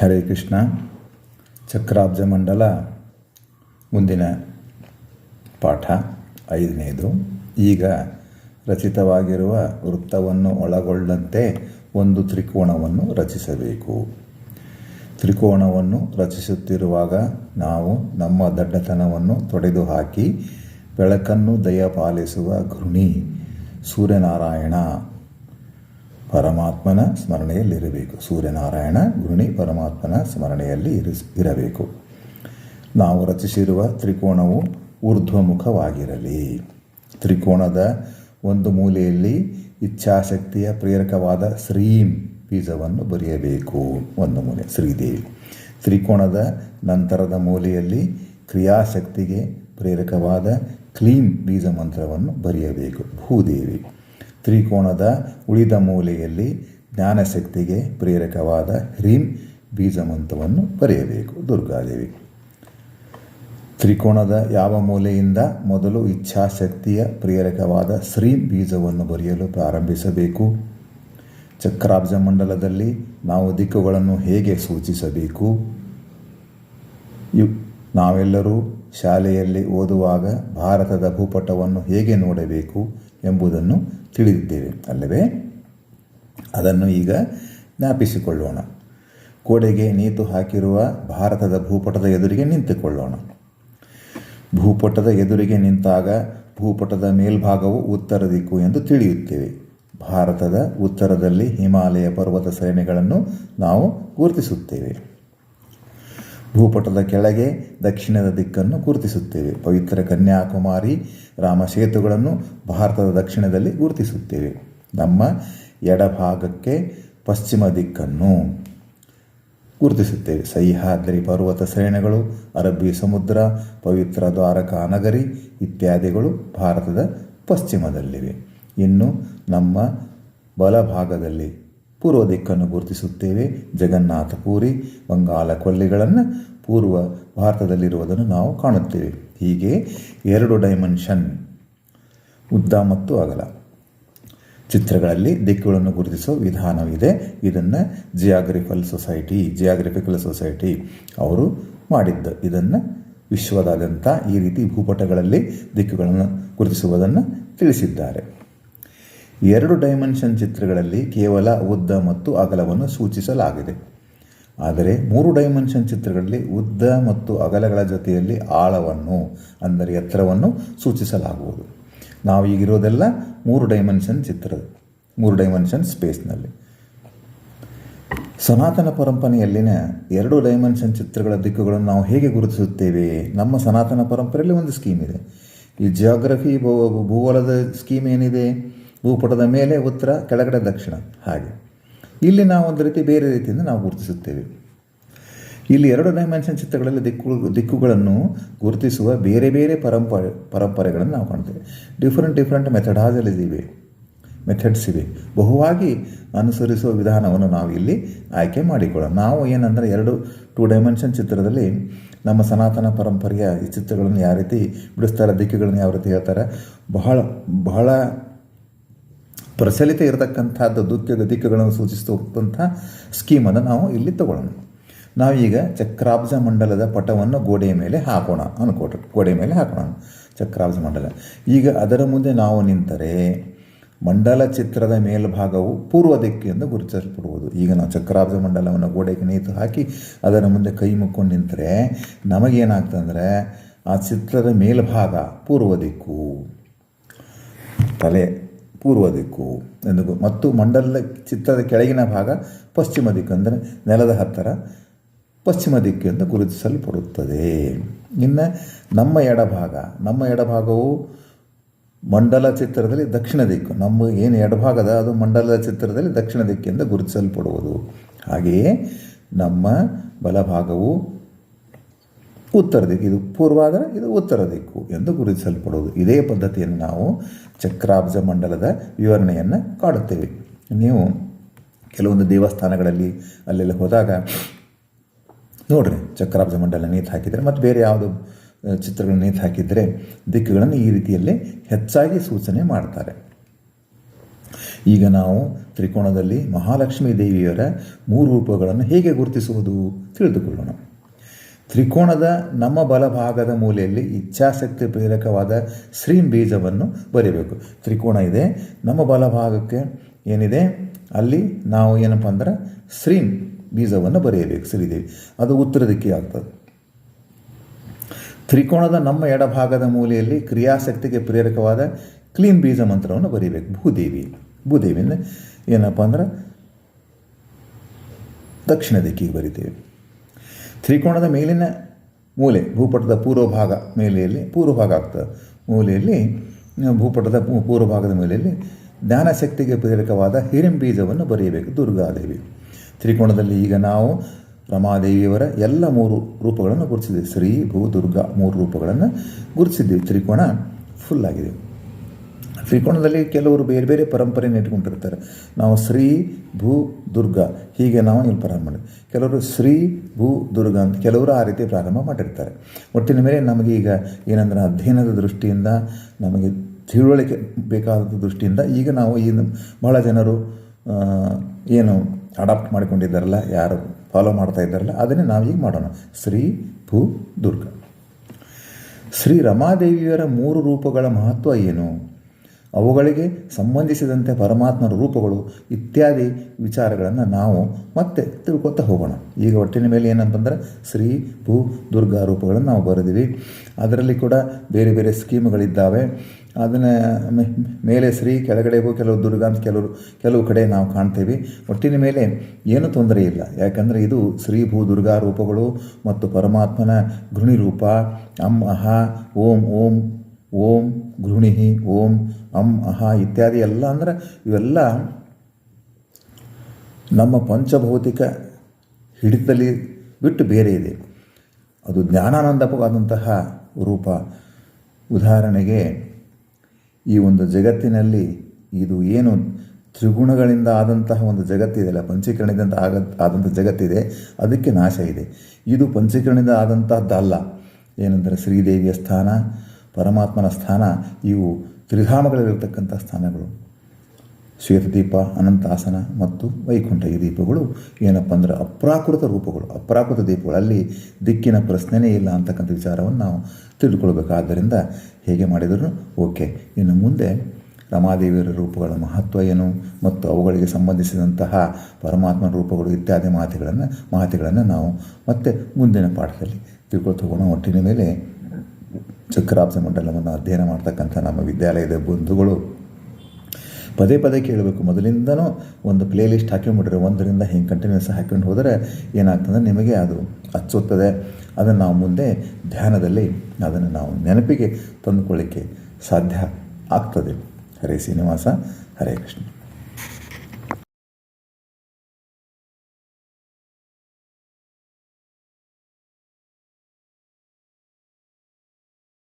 ಹರೇ ಕೃಷ್ಣ, ಚಕ್ರಾಬ್ಜ ಮಂಡಲ, ಮುಂದಿನ ಪಾಠ ಐದನೇದು. ಈಗ ರಚಿತವಾಗಿರುವ ವೃತ್ತವನ್ನು ಒಳಗೊಳ್ಳಂತೆ ಒಂದು ತ್ರಿಕೋಣವನ್ನು ರಚಿಸಬೇಕು. ತ್ರಿಕೋಣವನ್ನು ರಚಿಸುತ್ತಿರುವಾಗ ನಾವು ನಮ್ಮ ದಡ್ಡತನವನ್ನು ತೊಡೆದುಹಾಕಿ ಬೆಳಕನ್ನು ದಯಪಾಲಿಸುವ ಘೃಣಿ ಸೂರ್ಯನಾರಾಯಣ. ಪರಮಾತ್ಮನ ಸ್ಮರಣೆಯಲ್ಲಿರಬೇಕು. ಸೂರ್ಯನಾರಾಯಣ ಗುರುಣಿ ಪರಮಾತ್ಮನ ಸ್ಮರಣೆಯಲ್ಲಿ ಇರಿಸ್ ಇರಬೇಕು. ನಾವು ರಚಿಸಿರುವ ತ್ರಿಕೋಣವು ಊರ್ಧ್ವಮುಖವಾಗಿರಲಿ. ತ್ರಿಕೋಣದ ಒಂದು ಮೂಲೆಯಲ್ಲಿ ಇಚ್ಛಾಶಕ್ತಿಯ ಪ್ರೇರಕವಾದ ಶ್ರೀಂ ಬೀಜವನ್ನು ಬರೆಯಬೇಕು. ಒಂದು ಮೂಲೆ, ಶ್ರೀದೇವಿ. ತ್ರಿಕೋಣದ ನಂತರದ ಮೂಲೆಯಲ್ಲಿ ಕ್ರಿಯಾಶಕ್ತಿಗೆ ಪ್ರೇರಕವಾದ ಕ್ಲೀಂ ಬೀಜ ಮಂತ್ರವನ್ನು ಬರೆಯಬೇಕು. ಭೂದೇವಿ. ತ್ರಿಕೋಣದ ಉಳಿದ ಮೂಲೆಯಲ್ಲಿ ಜ್ಞಾನಶಕ್ತಿಗೆ ಪ್ರೇರಕವಾದ ಹ್ರೀಂ ಬೀಜಮಂತ್ರವನ್ನು ಬರೆಯಬೇಕು. ದುರ್ಗಾದೇವಿ. ತ್ರಿಕೋಣದ ಯಾವ ಮೂಲೆಯಿಂದ ಮೊದಲು ಇಚ್ಛಾಶಕ್ತಿಯ ಪ್ರೇರಕವಾದ ಶ್ರೀಂ ಬೀಜವನ್ನು ಬರೆಯಲು ಪ್ರಾರಂಭಿಸಬೇಕು? ಚಕ್ರಾಬ್ಜ ಮಂಡಲದಲ್ಲಿ ನಾವು ದಿಕ್ಕುಗಳನ್ನು ಹೇಗೆ ಸೂಚಿಸಬೇಕು? ನಾವೆಲ್ಲರೂ ಶಾಲೆಯಲ್ಲಿ ಓದುವಾಗ ಭಾರತದ ಭೂಪಟವನ್ನು ಹೇಗೆ ನೋಡಬೇಕು? ಎಂಬುದನ್ನು ತಿಳಿದಿದ್ದೇವೆ ಅಲ್ಲವೇ? ಅದನ್ನು ಈಗ ಜ್ಞಾಪಿಸಿಕೊಳ್ಳೋಣ. ಕೋಡೆಗೆ ನೇತು ಹಾಕಿರುವ ಭಾರತದ ಭೂಪಟದ ಎದುರಿಗೆ ನಿಂತುಕೊಳ್ಳೋಣ. ಭೂಪಟದ ಎದುರಿಗೆ ನಿಂತಾಗ ಭೂಪಟದ ಮೇಲ್ಭಾಗವು ಉತ್ತರ ದಿಕ್ಕು ಎಂದು ತಿಳಿಯುತ್ತೇವೆ. ಭಾರತದ ಉತ್ತರದಲ್ಲಿ ಹಿಮಾಲಯ ಪರ್ವತ ಸರಣಿಗಳನ್ನು ನಾವು ಗುರುತಿಸುತ್ತೇವೆ. ಭೂಪಟದ ಕೆಳಗೆ ದಕ್ಷಿಣದ ದಿಕ್ಕನ್ನು ಗುರುತಿಸುತ್ತೇವೆ. ಪವಿತ್ರ ಕನ್ಯಾಕುಮಾರಿ ರಾಮಸೇತುಗಳನ್ನು ಭಾರತದ ದಕ್ಷಿಣದಲ್ಲಿ ಗುರುತಿಸುತ್ತೇವೆ. ನಮ್ಮ ಎಡಭಾಗಕ್ಕೆ ಪಶ್ಚಿಮ ದಿಕ್ಕನ್ನು ಗುರುತಿಸುತ್ತೇವೆ. ಸಹ್ಯಾದ್ರಿ ಪರ್ವತ ಶ್ರೇಣಿಗಳು, ಅರಬ್ಬಿ ಸಮುದ್ರ, ಪವಿತ್ರ ದ್ವಾರಕಾ ನಗರಿ ಇತ್ಯಾದಿಗಳು ಭಾರತದ ಪಶ್ಚಿಮದಲ್ಲಿವೆ. ಇನ್ನು ನಮ್ಮ ಬಲಭಾಗದಲ್ಲಿ ಪೂರ್ವ ದಿಕ್ಕನ್ನು ಗುರುತಿಸುತ್ತೇವೆ. ಜಗನ್ನಾಥಪುರಿ ಬಂಗಾಲ ಕೊಲ್ಲಿಗಳನ್ನು ಪೂರ್ವ ಭಾರತದಲ್ಲಿರುವುದನ್ನು ನಾವು ಕಾಣುತ್ತೇವೆ. ಹೀಗೆ ಎರಡು ಡೈಮೆನ್ಷನ್ ಉದ್ದ ಮತ್ತು ಅಗಲ. ಚಿತ್ರಗಳಲ್ಲಿ ದಿಕ್ಕುಗಳನ್ನು ಗುರುತಿಸುವ ವಿಧಾನವಿದೆ. ಇದನ್ನು ಜಿಯಾಗ್ರಿಫಲ್ ಸೊಸೈಟಿ ಜಿಯಾಗ್ರಫಿಕಲ್ ಸೊಸೈಟಿ ಅವರು ಮಾಡಿದ್ದು. ಇದನ್ನು ವಿಶ್ವದಾದ್ಯಂತ ಈ ರೀತಿ ಭೂಪಟಗಳಲ್ಲಿ ದಿಕ್ಕುಗಳನ್ನು ಗುರುತಿಸುವುದನ್ನು ತಿಳಿಸಿದ್ದಾರೆ. ಎರಡು ಡೈಮೆನ್ಷನ್ ಚಿತ್ರಗಳಲ್ಲಿ ಕೇವಲ ಉದ್ದ ಮತ್ತು ಅಗಲವನ್ನು ಸೂಚಿಸಲಾಗಿದೆ. ಆದರೆ ಮೂರು ಡೈಮೆನ್ಷನ್ ಚಿತ್ರಗಳಲ್ಲಿ ಉದ್ದ ಮತ್ತು ಅಗಲಗಳ ಜೊತೆಯಲ್ಲಿ ಆಳವನ್ನು, ಅಂದರೆ ಎತ್ತರವನ್ನು ಸೂಚಿಸಲಾಗುವುದು. ನಾವು ಈಗಿರೋದೆಲ್ಲ ಮೂರು ಡೈಮೆನ್ಷನ್ ಚಿತ್ರ ಮೂರು ಡೈಮೆನ್ಷನ್ ಸ್ಪೇಸ್ನಲ್ಲಿ ಸನಾತನ ಪರಂಪರೆಯಲ್ಲಿನ ಎರಡು ಡೈಮೆನ್ಷನ್ ಚಿತ್ರಗಳ ದಿಕ್ಕುಗಳನ್ನು ನಾವು ಹೇಗೆ ಗುರುತಿಸುತ್ತೇವೆ? ನಮ್ಮ ಸನಾತನ ಪರಂಪರೆಯಲ್ಲಿ ಒಂದು ಸ್ಕೀಮ್ ಇದೆ. ಈ ಜಿಯೋಗ್ರಫಿ ಭೂಗೋಳದ ಸ್ಕೀಮ್ ಏನಿದೆ? ಭೂಪಟದ ಮೇಲೆ ಉತ್ತರ, ಕೆಳಗಡೆ ದಕ್ಷಿಣ. ಹಾಗೆ. ಇಲ್ಲಿ ನಾವು ಒಂದು ರೀತಿ ಬೇರೆ ರೀತಿಯಿಂದ ನಾವು ಗುರುತಿಸುತ್ತೇವೆ. ಇಲ್ಲಿ ಎರಡು ಡೈಮೆನ್ಷನ್ ಚಿತ್ರಗಳಲ್ಲಿ ದಿಕ್ಕು, ದಿಕ್ಕುಗಳನ್ನು ಗುರುತಿಸುವ ಬೇರೆ ಬೇರೆ ಪರಂಪರೆ, ಪರಂಪರೆಗಳನ್ನು ನಾವು ಕಾಣ್ತೇವೆ. ಡಿಫ್ರೆಂಟ್ ಡಿಫ್ರೆಂಟ್ ಮೆಥಡಾಲಜಿ ಇವೆ ಮೆಥಡ್ಸ್ ಇವೆ. ಬಹುವಾಗಿ ಅನುಸರಿಸುವ ವಿಧಾನವನ್ನು ನಾವು ಇಲ್ಲಿ ಆಯ್ಕೆ ಮಾಡಿಕೊಳ್ಳೋಣ. ನಾವು ಏನಂದರೆ ಎರಡು ಟೂ ಡೈಮೆನ್ಷನ್ ಚಿತ್ರದಲ್ಲಿ ನಮ್ಮ ಸನಾತನ ಪರಂಪರೆಯ ಈ ಚಿತ್ರಗಳನ್ನು ಯಾವ ರೀತಿ ಬಿಡಿಸ್ತಾರೆ, ದಿಕ್ಕುಗಳನ್ನು ಯಾವ ರೀತಿ ಹೇಳ್ತಾರೆ, ಬಹಳ ಬಹಳ ಪ್ರಚಲಿತ ಇರತಕ್ಕಂಥದ್ದು ದುಃಖ ದಿಕ್ಕುಗಳನ್ನು ಸೂಚಿಸುವಂಥ ಸ್ಕೀಮನ್ನು ನಾವು ಇಲ್ಲಿ ತಗೊಳ್ಳೋಣ. ನಾವೀಗ ಚಕ್ರಾಬ್ಜ ಮಂಡಲದ ಪಟವನ್ನು ಗೋಡೆಯ ಮೇಲೆ ಹಾಕೋಣ ಅನ್ಕೋಟ್ರೆ. ಗೋಡೆಯ ಮೇಲೆ ಹಾಕೋಣ. ಚಕ್ರಾಬ್ಜ ಮಂಡಲ. ಈಗ ಅದರ ಮುಂದೆ ನಾವು ನಿಂತರೆ ಮಂಡಲ ಚಿತ್ರದ ಮೇಲ್ಭಾಗವು ಪೂರ್ವ ದಿಕ್ಕು ಎಂದು ಗುರುತಿಸಲ್ಪಡುವುದು. ಈಗ ನಾವು ಚಕ್ರಾಬ್ಜ ಮಂಡಲವನ್ನು ಗೋಡೆಗೆ ನೇತು ಹಾಕಿ ಅದರ ಮುಂದೆ ಕೈ ಮುಕ್ಕೊಂಡು ನಿಂತರೆ ನಮಗೇನಾಗ್ತಂದರೆ ಆ ಚಿತ್ರದ ಮೇಲ್ಭಾಗ ಪೂರ್ವ ದಿಕ್ಕು. ತಲೆ ಪೂರ್ವ ದಿಕ್ಕು ಎಂದು ಮತ್ತು ಮಂಡಲ ಚಿತ್ರದ ಕೆಳಗಿನ ಭಾಗ ಪಶ್ಚಿಮ ದಿಕ್ಕು ಅಂದರೆ ನೆಲದ ಹತ್ತಿರ ಪಶ್ಚಿಮ ದಿಕ್ಕು ಎಂದು ಗುರುತಿಸಲ್ಪಡುತ್ತದೆ. ಇನ್ನು ನಮ್ಮ ಎಡಭಾಗ, ನಮ್ಮ ಎಡಭಾಗವು ಮಂಡಲ ಚಿತ್ರದಲ್ಲಿ ದಕ್ಷಿಣ ದಿಕ್ಕು. ನಮ್ಮ ಏನು ಎಡಭಾಗದ, ಅದು ಮಂಡಲದ ಚಿತ್ರದಲ್ಲಿ ದಕ್ಷಿಣ ದಿಕ್ಕಿಂದ ಗುರುತಿಸಲ್ಪಡುವುದು. ಹಾಗೆಯೇ ನಮ್ಮ ಬಲಭಾಗವು ಉತ್ತರ ದಿಕ್ಕು. ಇದು ಪೂರ್ವ ಆದರೆ ಇದು ಉತ್ತರ ದಿಕ್ಕು ಎಂದು ಗುರುತಿಸಲ್ಪಡುವುದು. ಇದೇ ಪದ್ಧತಿಯನ್ನು ನಾವು ಚಕ್ರಾಬ್ಜ ಮಂಡಲದ ವಿವರಣೆಯನ್ನು ಕಾಡುತ್ತೇವೆ. ನೀವು ಕೆಲವೊಂದು ದೇವಸ್ಥಾನಗಳಲ್ಲಿ ಅಲ್ಲೆಲ್ಲ ಹೋದಾಗ ನೋಡ್ರಿ, ಚಕ್ರಾಬ್ಜ ಮಂಡಲ ನೇತು ಹಾಕಿದರೆ ಮತ್ತು ಬೇರೆ ಯಾವುದು ಚಿತ್ರಗಳನ್ನು ನೇತು ಹಾಕಿದರೆ ದಿಕ್ಕುಗಳನ್ನು ಈ ರೀತಿಯಲ್ಲಿ ಹೆಚ್ಚಾಗಿ ಸೂಚನೆ ಮಾಡ್ತಾರೆ. ಈಗ ನಾವು ತ್ರಿಕೋಣದಲ್ಲಿ ಮಹಾಲಕ್ಷ್ಮೀ ದೇವಿಯರ ಮೂರು ರೂಪಗಳನ್ನು ಹೇಗೆ ಗುರುತಿಸುವುದು ತಿಳಿದುಕೊಳ್ಳೋಣ. ತ್ರಿಕೋಣದ ನಮ್ಮ ಬಲಭಾಗದ ಮೂಲೆಯಲ್ಲಿ ಇಚ್ಛಾಶಕ್ತಿ ಪ್ರೇರಕವಾದ ಶ್ರೀಂ ಬೀಜವನ್ನು ಬರೀಬೇಕು. ತ್ರಿಕೋಣ ಇದೆ. ನಮ್ಮ ಬಲಭಾಗಕ್ಕೆ ಏನಿದೆ? ಅಲ್ಲಿ ನಾವು ಏನಪ್ಪ ಅಂದ್ರೆ ಶ್ರೀಂ ಬೀಜವನ್ನು ಬರೆಯಬೇಕು ಶ್ರೀದೇವಿ ಅದು ಉತ್ತರ ದಿಕ್ಕಿ ಆಗ್ತದೆ. ತ್ರಿಕೋಣದ ನಮ್ಮ ಎಡಭಾಗದ ಮೂಲೆಯಲ್ಲಿ ಕ್ರಿಯಾಶಕ್ತಿಗೆ ಪ್ರೇರಕವಾದ ಕ್ಲೀನ್ ಬೀಜ ಮಂತ್ರವನ್ನು ಬರೀಬೇಕು. ಭೂದೇವಿ. ಭೂದೇವಿಯಿಂದ ಏನಪ್ಪ ಅಂದ್ರೆ ದಕ್ಷಿಣ ದಿಕ್ಕಿಗೆ ಬರಿತೇವೆ. ತ್ರಿಕೋಣದ ಮೇಲಿನ ಮೂಲೆ, ಭೂಪಟದ ಪೂರ್ವಭಾಗ ಮೇಲೆಯಲ್ಲಿ ಪೂರ್ವಭಾಗ ಆಗ್ತದೆ. ಮೂಲೆಯಲ್ಲಿ, ಭೂಪಟದ ಪೂ- ಪೂರ್ವ ಭಾಗದ ಮೂಲೆಯಲ್ಲಿ ಜ್ಞಾನಶಕ್ತಿಗೆ ಪ್ರೇರಕವಾದ ಹಿರಿಂ ಬೀಜವನ್ನು ಬರೆಯಬೇಕು, ದುರ್ಗಾದೇವಿ. ತ್ರಿಕೋಣದಲ್ಲಿ ಈಗ ನಾವು ರಮಾದೇವಿಯವರ ಎಲ್ಲ ಮೂರು ರೂಪಗಳನ್ನು ಗುರುತಿಸಿದ್ದೀವಿ. ಶ್ರೀ, ಭೂ, ದುರ್ಗಾ ಮೂರು ರೂಪಗಳನ್ನು ಗುರುತಿಸಿದ್ದೀವಿ. ತ್ರಿಕೋಣ ಫುಲ್ ಆಗಿದೆ. ತ್ರಿಕೋಣದಲ್ಲಿ ಕೆಲವರು ಬೇರೆ ಬೇರೆ ಪರಂಪರೆಯನ್ನು ಇಟ್ಕೊಂಡಿರ್ತಾರೆ. ನಾವು ಶ್ರೀ, ಭೂ, ದುರ್ಗ. ಹೀಗೆ ನಾವು ಇಲ್ಲಿ ಪ್ರಾರಂಭ ಮಾಡಿ. ಕೆಲವರು ಶ್ರೀ, ಭೂ, ದುರ್ಗ ಅಂತ ಕೆಲವರು ಆ ರೀತಿ ಪ್ರಾರಂಭ ಮಾಡಿರ್ತಾರೆ. ಒಟ್ಟಿನ ಮೇಲೆ ನಮಗೆ ಈಗ ಏನಂದ್ರೆ ಅಧ್ಯಯನದ ದೃಷ್ಟಿಯಿಂದ, ನಮಗೆ ತಿಳುವಳಿಕೆ ಬೇಕಾದ ದೃಷ್ಟಿಯಿಂದ ಈಗ ನಾವು ಈ ಬಹಳ ಜನರು ಏನು ಅಡಾಪ್ಟ್ ಮಾಡಿಕೊಂಡಿದ್ದಾರಲ್ಲ, ಯಾರು ಫಾಲೋ ಮಾಡ್ತಾ ಇದ್ದಾರಲ್ಲ, ಅದನ್ನೇ ನಾವು ಈಗ ಮಾಡೋಣ. ಶ್ರೀ, ಭೂ, ದುರ್ಗ. ಶ್ರೀ ರಮಾದೇವಿಯರ ಮೂರು ರೂಪಗಳ ಮಹತ್ವ ಏನು? ಅವುಗಳಿಗೆ ಸಂಬಂಧಿಸಿದಂತೆ ಪರಮಾತ್ಮನ ರೂಪಗಳು ಇತ್ಯಾದಿ ವಿಚಾರಗಳನ್ನು ನಾವು ಮತ್ತೆ ತಿಳ್ಕೊತಾ ಹೋಗೋಣ. ಈಗ ಒಟ್ಟಿನ ಮೇಲೆ ಏನಂತಂದರೆ ಶ್ರೀ ಭೂ ದುರ್ಗಾ ರೂಪಗಳನ್ನು ನಾವು ಬರೆದಿವಿ. ಅದರಲ್ಲಿ ಕೂಡ ಬೇರೆ ಬೇರೆ ಸ್ಕೀಮ್ಗಳಿದ್ದಾವೆ. ಅದನ್ನು ಮೇಲೆ ಶ್ರೀ, ಕೆಳಗಡೆ ಹೋಗಿ ಕೆಲವು ದುರ್ಗಾ ಅಂತ ಕೆಲವರು, ಕೆಲವು ಕಡೆ ನಾವು ಕಾಣ್ತೇವೆ. ಒಟ್ಟಿನ ಮೇಲೆ ಏನೂ ತೊಂದರೆ ಇಲ್ಲ. ಯಾಕಂದರೆ ಇದು ಶ್ರೀ ಭೂ ದುರ್ಗಾ ರೂಪಗಳು ಮತ್ತು ಪರಮಾತ್ಮನ ಗೃಣಿ ರೂಪ. ಅಂ, ಅಹ, ಓಂ ಓಂ ಓಂ ಗೃಹಿಣಿ ಓಂ ಅಂ ಅಹ ಇತ್ಯಾದಿ ಎಲ್ಲ ಅಂದ್ರೆ ಇವೆಲ್ಲ ನಮ್ಮ ಪಂಚಭೌತಿಕ ಹಿಡಿತದಲ್ಲಿ ಬಿಟ್ಟು ಬೇರೆ ಇದೆ. ಅದು ಜ್ಞಾನಾನಂದವಾದಂತಹ ರೂಪ. ಉದಾಹರಣೆಗೆ ಈ ಒಂದು ಜಗತ್ತಿನಲ್ಲಿ ಇದು ಏನು ತ್ರಿಗುಣಗಳಿಂದ ಆದಂತಹ ಒಂದು ಜಗತ್ತಿದೆಯಲ್ಲ, ಪಂಚೀಕರಣದಿಂದ ಆಗ ಆದಂಥ ಜಗತ್ತಿದೆ, ಅದಕ್ಕೆ ನಾಶ ಇದೆ. ಇದು ಪಂಚೀಕರಣದಿಂದ ಆದಂತಹದ್ದಲ್ಲ. ಏನಂದರೆ ಶ್ರೀದೇವಿಯ ಸ್ಥಾನ ಪರಮಾತ್ಮನ ಸ್ಥಾನ, ಇವು ತ್ರಿಧಾಮಗಳಲ್ಲಿರತಕ್ಕಂಥ ಸ್ಥಾನಗಳು. ಶ್ವೇತದೀಪ ಅನಂತಾಸನ ಮತ್ತು ವೈಕುಂಠ ಈ ದೀಪಗಳು ಏನಪ್ಪ ಅಂದರೆ ಅಪ್ರಾಕೃತ ರೂಪಗಳು. ಅಪ್ರಾಕೃತ ದೀಪಗಳಲ್ಲಿ ದಿಕ್ಕಿನ ಪ್ರಶ್ನೆನೇ ಇಲ್ಲ ಅಂತಕ್ಕಂಥ ವಿಚಾರವನ್ನು ನಾವು ತಿಳಿದುಕೊಳ್ಬೇಕಾದ್ದರಿಂದ ಹೇಗೆ ಮಾಡಿದರೂ ಓಕೆ. ಇನ್ನು ಮುಂದೆ ರಮಾದೇವಿಯರ ರೂಪಗಳ ಮಹತ್ವ ಏನು ಮತ್ತು ಅವುಗಳಿಗೆ ಸಂಬಂಧಿಸಿದಂತಹ ಪರಮಾತ್ಮನ ರೂಪಗಳು ಇತ್ಯಾದಿ ಮಾತುಗಳನ್ನು ಮಾತುಗಳನ್ನು ನಾವು ಮತ್ತೆ ಮುಂದಿನ ಪಾಠದಲ್ಲಿ ತಿಳ್ಕೊಳ್ತಾ ಒಟ್ಟಿನ ಮೇಲೆ ಚಕ್ರಾಬ್ಜ ಮಂಡಲವನ್ನು ಅಧ್ಯಯನ ಮಾಡ್ತಕ್ಕಂಥ ನಮ್ಮ ವಿದ್ಯಾಲಯದ ಬಂಧುಗಳು ಪದೇ ಪದೇ ಕೇಳಬೇಕು. ಮೊದಲಿಂದನೂ ಒಂದು ಪ್ಲೇ ಲಿಸ್ಟ್ ಒಂದರಿಂದ ಹಿಂಗೆ ಕಂಟಿನ್ಯೂಸ್ ಹಾಕೊಂಡು ಹೋದರೆ ಏನಾಗ್ತದೆ? ನಿಮಗೆ ಅದು ಹಚ್ಚುತ್ತದೆ ಅದನ್ನು ನಾವು ಮುಂದೆ ಧ್ಯಾನದಲ್ಲಿ ಅದನ್ನು ನಾವು ನೆನಪಿಗೆ ತಂದುಕೊಳ್ಳಿಕ್ಕೆ ಸಾಧ್ಯ ಆಗ್ತದೆ. ಹರೇ ಶ್ರೀನಿವಾಸ, ಹರೇ ಕೃಷ್ಣ.